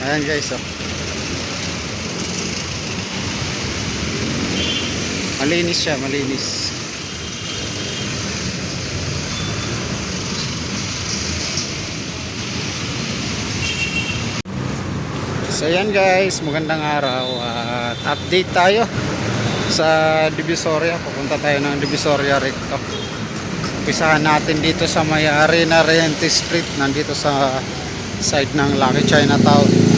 Ayan guys, oh. Malinis siya, malinis. So yan guys, magandang araw at update tayo sa Divisoria. Pupunta tayo ng Divisoria Recto. Umpisahan natin dito sa may Arena Rente Street, nandito sa side ng Lucky Chinatown.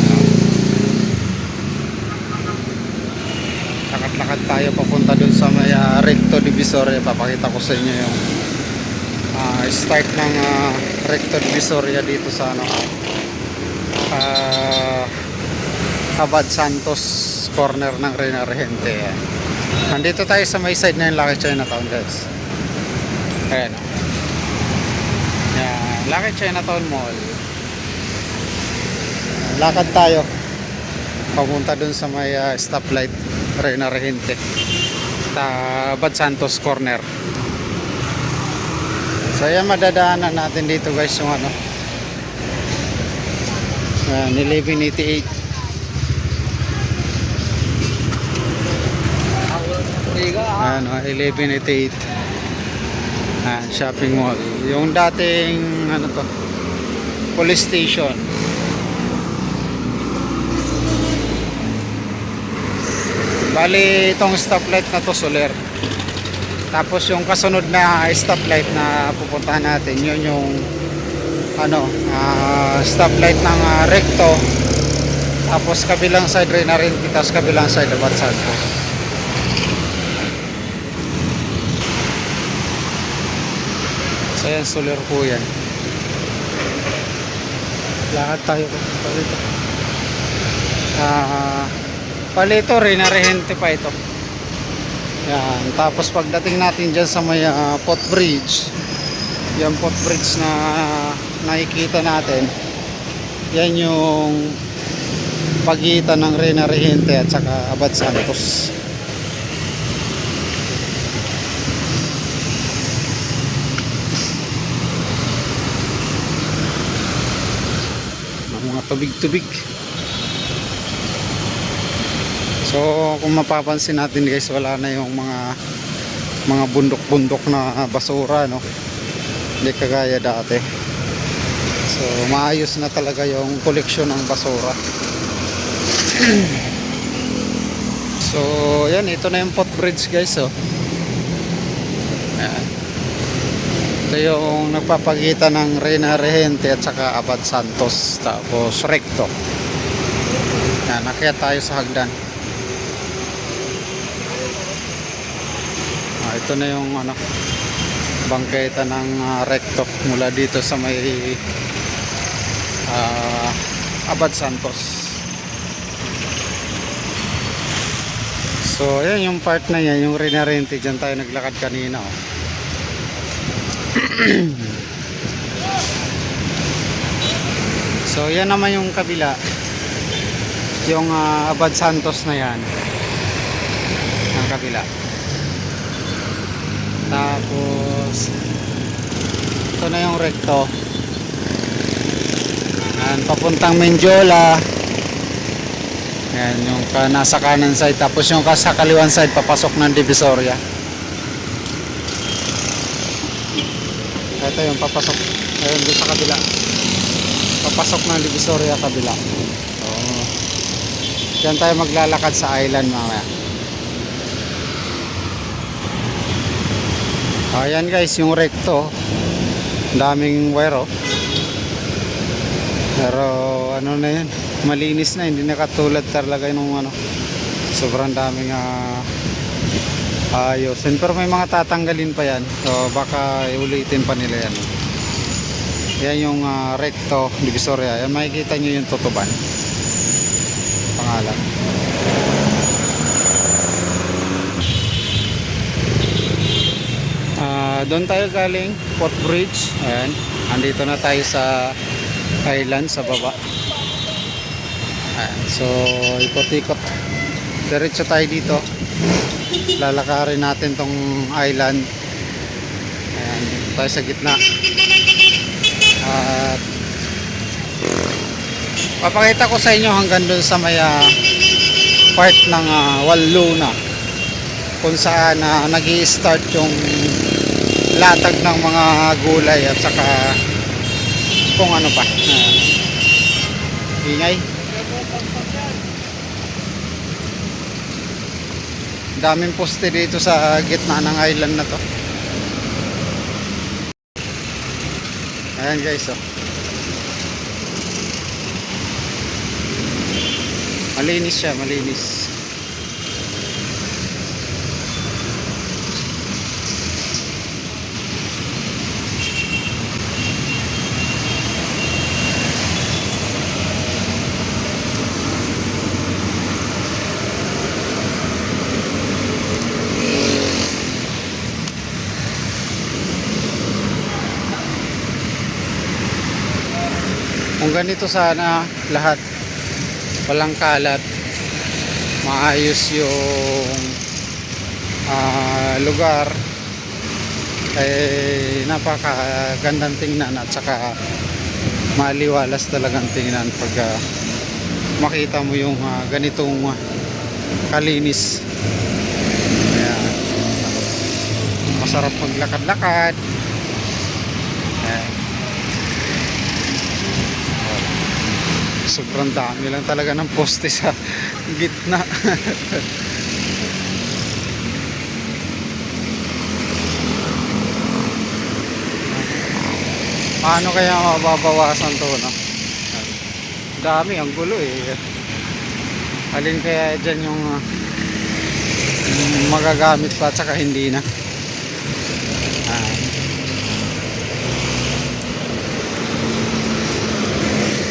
Lakad-lakad tayo papunta dun sa may ah, Recto Divisoria. Papakita ko sa inyo yung ah, start ng ah, Recto Divisoria dito sa ano ah Abad Santos corner ng Reyna Regente. Nandito tayo sa may side na yung Lucky Chinatown guys. Ayan o. Yan. Lucky Chinatown Mall. Lakad tayo. Papunta dun sa may ah, stoplight Reyna Regente. Sa Abad Santos corner. So ayan madadaanan natin dito guys yung ano. Ayan, 1188. Ano, 1188. Ah, shopping mall. Yung dating ano to? Police station. Bali itong stoplight na to Soler. Tapos yung kasunod na stoplight na pupuntahan natin, yun yung ano, ah, stoplight ng ah, Recto. Tapos kabilang side rin na rin, tapos kabilang side Abad Santos. So yan, solar po yan. Lakad tayo dito. Ah, palito rin, narehente pa ito. Yan, tapos pagdating natin dyan sa may ah, pot bridge, yung pot bridge na nakikita natin, yan yung pagitan ng Regente at saka Abad Santos. ng mga tubig-tubig. So, kung mapapansin natin guys, wala na yung mga mga bundok-bundok na basura, no? Hindi kagaya dati. So, maayos na talaga yung koleksyon ng basura. so, yan, ito na yung footbridge guys, oh. Ayan. Ito yung nagpapagitan ng Reyna Regente at saka Abad Santos tapos Recto. Yan, nakyat tayo sa hagdan. Ito na yung ano bangketa ng ah, Recto mula dito sa may ah, Abad Santos. So, yan yung part na yan, yung Reyna Regente, dyan tayo naglakad kanina. Oh. So yan naman yung kabila. Yung ah, Abad Santos na yan. Ang kabila. Tapos ito na yung recto. Yan, papuntang Menjola. Yan, yung ka, nasa kanan side. Tapos yung sa kaliwan side, papasok ng Divisoria. Ito yung papasok. Ayun, doon sa kabila. Papasok ng Divisoria kabila. So, diyan tayo maglalakad sa island mamaya. Ayan guys, yung recto. Daming wire oh. Pero ano na yun, malinis na, hindi na katulad talaga nung ano. Sobrang daming ah, ayusin. Pero may mga tatanggalin pa yan. So baka ulitin pa nila yan. Yan yung ah, recto divisoria. Yan makikita nyo yung tutuban. Pangalan. Ah, doon tayo galing Port Bridge. Ayan. Andito na tayo sa island sa baba. Ayan. So ikot-ikot. Diretso tayo dito lalakarin natin tong island ayan tayo sa gitna at Papakita ko sa inyo hanggang doon sa may ah, part ng uh, Walluna kung saan uh, nag start yung latag ng mga gulay at saka kung ano pa. Ah, ingay. Daming poste dito sa gitna ng island na to. Ayan guys, oh. Malinis siya, malinis. Kung ganito sana lahat walang kalat maayos yung ah, lugar eh napakagandang tingnan at saka maliwalas talagang tingnan pag ah, makita mo yung ah, ganitong ah, kalinis Ayan. masarap maglakad-lakad Ayan. Sobrang dami lang talaga ng poste sa gitna. Paano kaya mababawasan to no? Dami ang gulo eh. Alin kaya dyan yung ah, magagamit pa at saka hindi na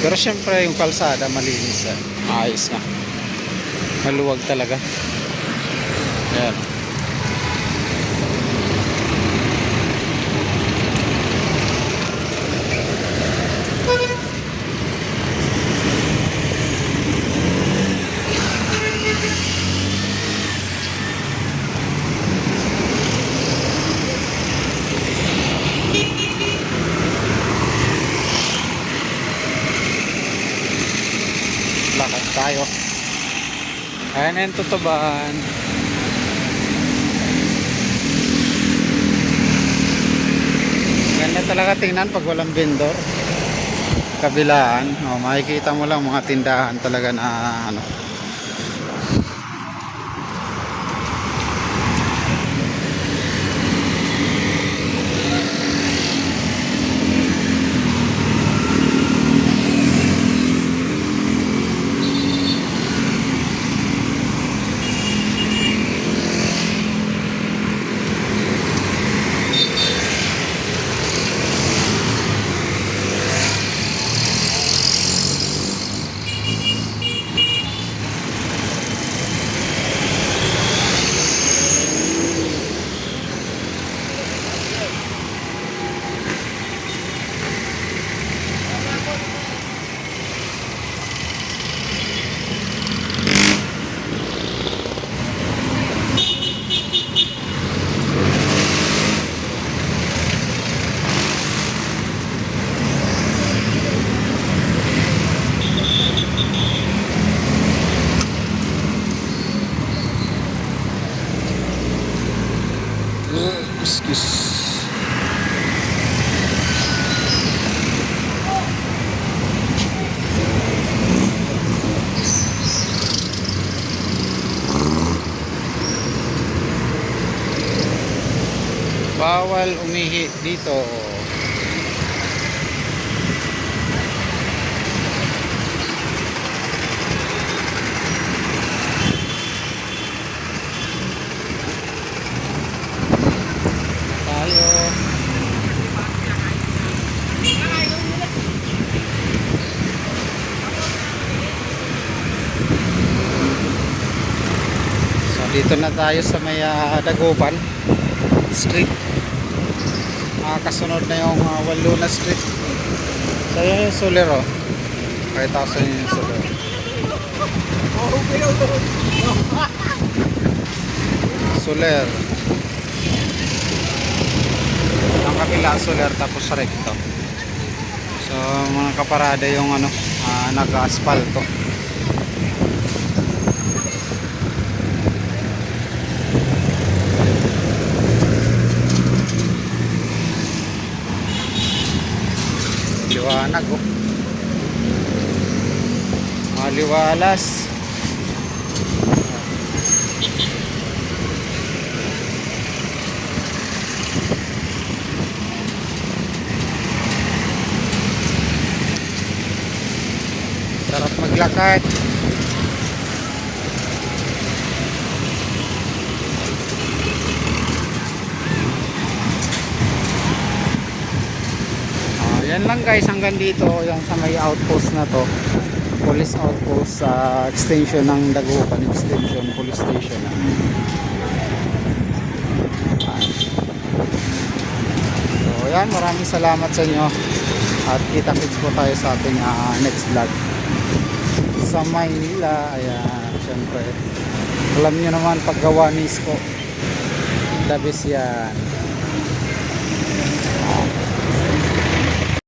Pero syempre yung kalsada malinis ah. Ayos na. Maluwag talaga. Yan. Lakad tayo. Ayan na yung tutuban. Ganda talaga tingnan pag walang vendor. Kabilaan. O, makikita mo lang mga tindahan talaga na ano. Bawal umihi dito. Tayo. So dito na tayo sa may ah, Dagupan Street. Ah, kasunod na yung uh, Waluna Street. So yun yung Solero. Kahit ako sa inyo yung Solero. Soler. Ang kabila Soler tapos recto. So mga kaparada yung ano nag-asfalto. Liwanag oh. Maliwalas. Sarap maglakad. Ah, yan lang guys. Hanggang dito. Yung sa may outpost na to. Police outpost sa extension ng Dagupan extension police station. So yan maraming salamat sa inyo. At kita kits po tayo sa ating ah, next vlog. Sa Maynila ayan syempre. Alam nyo naman paggawa ni Isko the best yan